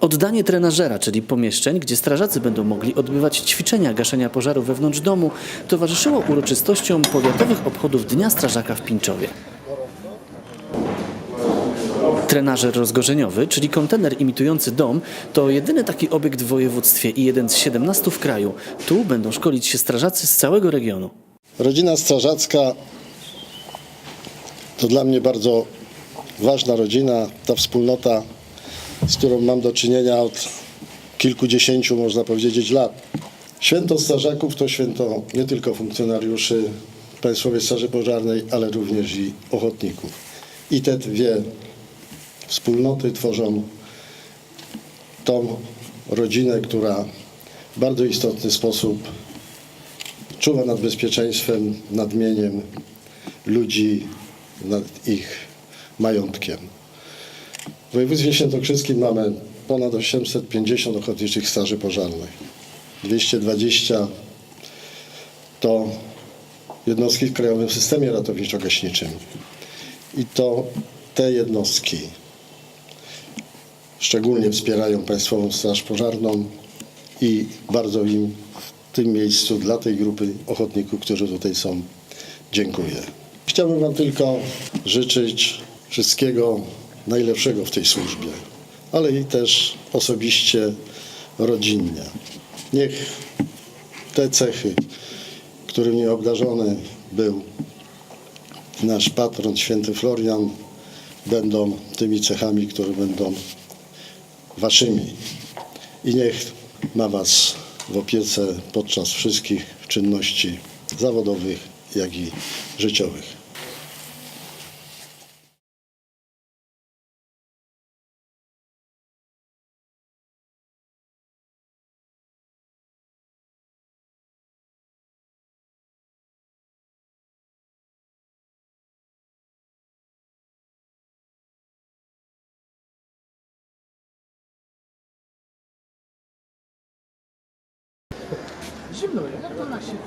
Oddanie trenażera, czyli pomieszczeń, gdzie strażacy będą mogli odbywać ćwiczenia gaszenia pożaru wewnątrz domu, towarzyszyło uroczystościom powiatowych obchodów Dnia Strażaka w Pińczowie. Trenażer rozgorzeniowy, czyli kontener imitujący dom, to jedyny taki obiekt w województwie i jeden z 17 w kraju. Tu będą szkolić się strażacy z całego regionu. Rodzina strażacka to dla mnie bardzo ważna rodzina, ta wspólnota, z którą mam do czynienia od kilkudziesięciu, można powiedzieć, lat. Święto strażaków to święto nie tylko funkcjonariuszy Państwowej Straży Pożarnej, ale również i ochotników. I te dwie wspólnoty tworzą tą rodzinę, która w bardzo istotny sposób czuwa nad bezpieczeństwem, nad mieniem ludzi, nad ich majątkiem. W województwie świętokrzyskim mamy ponad 850 ochotniczych straży pożarnych. 220 to jednostki w Krajowym Systemie Ratowniczo-Gaśniczym. I to te jednostki szczególnie wspierają Państwową Straż Pożarną i bardzo im w tym miejscu dla tej grupy ochotników, którzy tutaj są, dziękuję. Chciałbym Wam tylko życzyć wszystkiego najlepszego w tej służbie, ale i też osobiście, rodzinnie. Niech te cechy, którymi obdarzony był nasz patron święty Florian, będą tymi cechami, które będą waszymi. I niech ma was w opiece podczas wszystkich czynności zawodowych, jak i życiowych. Şimdi öyle de anlaşılıyor.